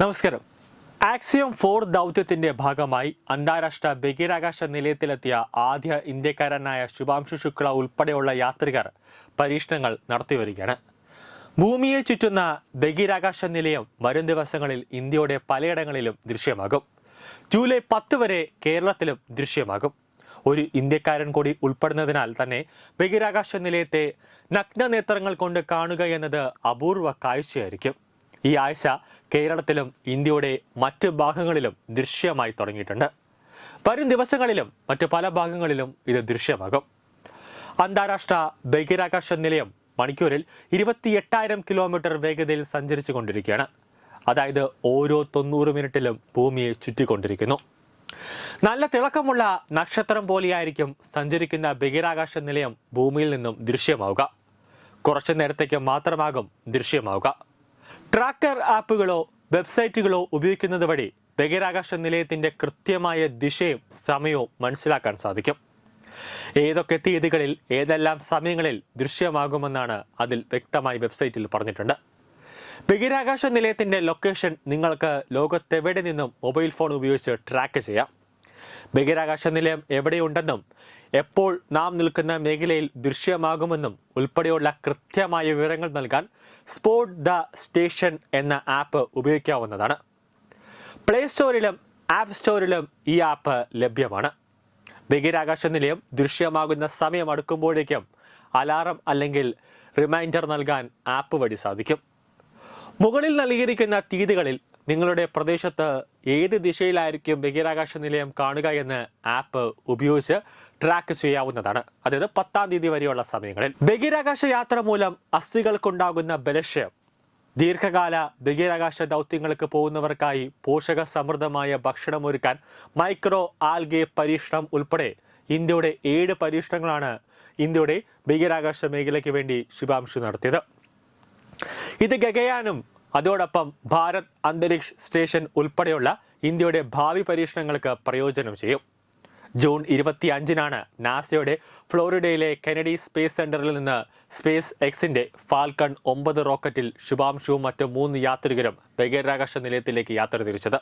നമസ്കാരം. Axiom four ദൗത്യത്തിന്റെ ഭാഗമായി അന്താരാഷ്ട്ര ബഹിരാകാശ നിലയത്തിലെത്തിയ ആദ്യ ഇന്ത്യക്കാരനായ ശുഭാംശു ശുക്ല ഉൾപ്പെടെയുള്ള യാത്രികർ പരീക്ഷണങ്ങൾ നടത്തിവരികയാണ്. ഭൂമിയെ ചുറ്റുന്ന ബഹിരാകാശ നിലയം വരും ദിവസങ്ങളിൽ ഇന്ത്യയുടെ പലയിടങ്ങളിലും ദൃശ്യമാകും. ജൂലൈ പത്ത് വരെ കേരളത്തിലും ദൃശ്യമാകും. ഒരു ഇന്ത്യക്കാരൻ കൂടി ഉൾപ്പെടുന്നതിനാൽ തന്നെ ബഹിരാകാശ നിലയത്തെ നഗ്നനേത്രങ്ങൾ കൊണ്ട് കാണുക എന്നത് അപൂർവ കാഴ്ചയായിരിക്കും. ഈ ആഴ്ച കേരളത്തിലും ഇന്ത്യയുടെ മറ്റ് ഭാഗങ്ങളിലും ദൃശ്യമായി തുടങ്ങിയിട്ടുണ്ട്. വരും ദിവസങ്ങളിലും മറ്റ് പല ഭാഗങ്ങളിലും ഇത് ദൃശ്യമാകും. അന്താരാഷ്ട്ര ബഹിരാകാശ നിലയം മണിക്കൂറിൽ ഇരുപത്തി എട്ടായിരം കിലോമീറ്റർ വേഗതയിൽ സഞ്ചരിച്ചു കൊണ്ടിരിക്കുകയാണ് അതായത് ഓരോ തൊണ്ണൂറ് മിനിറ്റിലും ഭൂമിയെ ചുറ്റിക്കൊണ്ടിരിക്കുന്നു. നല്ല തിളക്കമുള്ള നക്ഷത്രം പോലെയായിരിക്കും സഞ്ചരിക്കുന്ന ബഹിരാകാശ നിലയം ഭൂമിയിൽ നിന്നും ദൃശ്യമാവുക. കുറച്ചു നേരത്തേക്ക് മാത്രമാകും ദൃശ്യമാവുക. ട്രാക്കർ ആപ്പുകളോ വെബ്സൈറ്റുകളോ ഉപയോഗിക്കുന്നത് വഴി ബഹിരാകാശ നിലയത്തിന്റെ കൃത്യമായ ദിശയും സമയവും മനസ്സിലാക്കാൻ സാധിക്കും. ഏതൊക്കെ തീയതികളിൽ ഏതെല്ലാം സമയങ്ങളിൽ ദൃശ്യമാകുമെന്നാണ് അതിൽ വ്യക്തമായി വെബ്സൈറ്റിൽ പറഞ്ഞിട്ടുണ്ട്. ബഹിരാകാശ നിലയത്തിന്റെ ലൊക്കേഷൻ നിങ്ങൾക്ക് ലോകത്തെവിടെ നിന്നും മൊബൈൽ ഫോൺ ഉപയോഗിച്ച് ട്രാക്ക് ചെയ്യാം. ബഹിരാകാശ നിലയം എവിടെയുണ്ടെന്നും എപ്പോൾ നാം നിൽക്കുന്ന മേഖലയിൽ ദൃശ്യമാകുമെന്നും ഉൾപ്പെടെയുള്ള കൃത്യമായ വിവരങ്ങൾ നൽകാൻ സ്പോട്ട് ദ സ്റ്റേഷൻ എന്ന ആപ്പ് ഉപയോഗിക്കാവുന്നതാണ്. പ്ലേ സ്റ്റോറിലും ആപ്പ് സ്റ്റോറിലും ഈ ആപ്പ് ലഭ്യമാണ്. ബഹിരാകാശ നിലയം ദൃശ്യമാകുന്ന സമയം അടുക്കുമ്പോഴേക്കും അലാറം അല്ലെങ്കിൽ റിമൈൻഡർ നൽകാൻ ആപ്പ് വഴി സാധിക്കും. മുകളിൽ നൽകിയിരിക്കുന്ന തീയതികളിൽ നിങ്ങളുടെ പ്രദേശത്ത് ഏത് ദിശയിലായിരിക്കും ബഹിരാകാശ നിലയം കാണുക എന്ന് ആപ്പ് ഉപയോഗിച്ച് ട്രാക്ക് ചെയ്യാവുന്നതാണ്. അതായത് പത്താം തീയതി വരെയുള്ള സമയങ്ങളിൽ. ബഹിരാകാശ യാത്ര മൂലം അസ്ഥികൾക്കുണ്ടാകുന്ന ബലക്ഷയം. ദീർഘകാല ബഹിരാകാശ ദൗത്യങ്ങൾക്ക് പോകുന്നവർക്കായി പോഷക സമൃദ്ധമായ ഭക്ഷണമൊരുക്കാൻ മൈക്രോ ആൽഗെ പരീക്ഷണം ഉൾപ്പെടെ ഇന്ത്യയുടെ ഏഴ് പരീക്ഷണങ്ങളാണ് ഇന്ത്യയുടെ ബഹിരാകാശ മേഖലയ്ക്ക് വേണ്ടി ശുപാർശ നടത്തിയത്. ഇത് ഗഗയാനും അതോടൊപ്പം ഭാരത് അന്തരീക്ഷ് സ്റ്റേഷൻ ഉൾപ്പെടെയുള്ള ഇന്ത്യയുടെ ഭാവി പരീക്ഷണങ്ങൾക്ക് പ്രയോജനം ചെയ്യും. ജൂൺ ഇരുപത്തി അഞ്ചിനാണ് നാസയുടെ ഫ്ലോറിഡയിലെ കെനഡി സ്പേസ് സെന്ററിൽ നിന്ന് സ്പേസ് എക്സിന്റെ ഫാൽക്കൺ ഒമ്പത് റോക്കറ്റിൽ ശുഭാംശുവും മറ്റ് മൂന്ന് യാത്രികരും ബഹിരാകാശ നിലയത്തിലേക്ക് യാത്ര തിരിച്ചത്.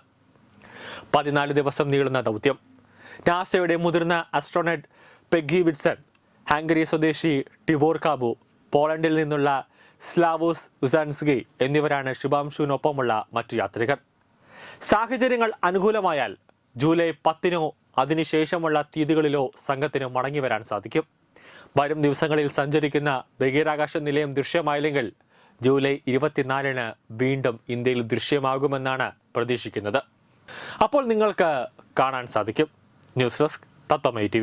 പതിനാല് ദിവസം നീളുന്ന ദൗത്യം. നാസയുടെ മുതിർന്ന അസ്ട്രോണറ്റ് പെഗ്ഗി വിഡ്സൺ ഹാംഗറി സ്വദേശി ടിബോർ കാബു പോളണ്ടിൽ നിന്നുള്ള സ്ലാവോസ് ഉസാൻസ്കി എന്നിവരാണ് ശുഭാംശുവിനൊപ്പമുള്ള മറ്റു യാത്രികർ. സാഹചര്യങ്ങൾ അനുകൂലമായാൽ ജൂലൈ പത്തിനോ അതിനുശേഷമുള്ള തീയതികളിലോ സംഘത്തിന് മടങ്ങി വരാൻ സാധിക്കും. വരും ദിവസങ്ങളിൽ സഞ്ചരിക്കുന്ന ബഹിരാകാശ നിലയം ദൃശ്യമായില്ലെങ്കിൽ ജൂലൈ ഇരുപത്തിനാലിന് വീണ്ടും ഇന്ത്യയിൽ ദൃശ്യമാകുമെന്നാണ് പ്രതീക്ഷിക്കുന്നത്. അപ്പോൾ നിങ്ങൾക്ക് കാണാൻ സാധിക്കും. News desk തത്തമൈ T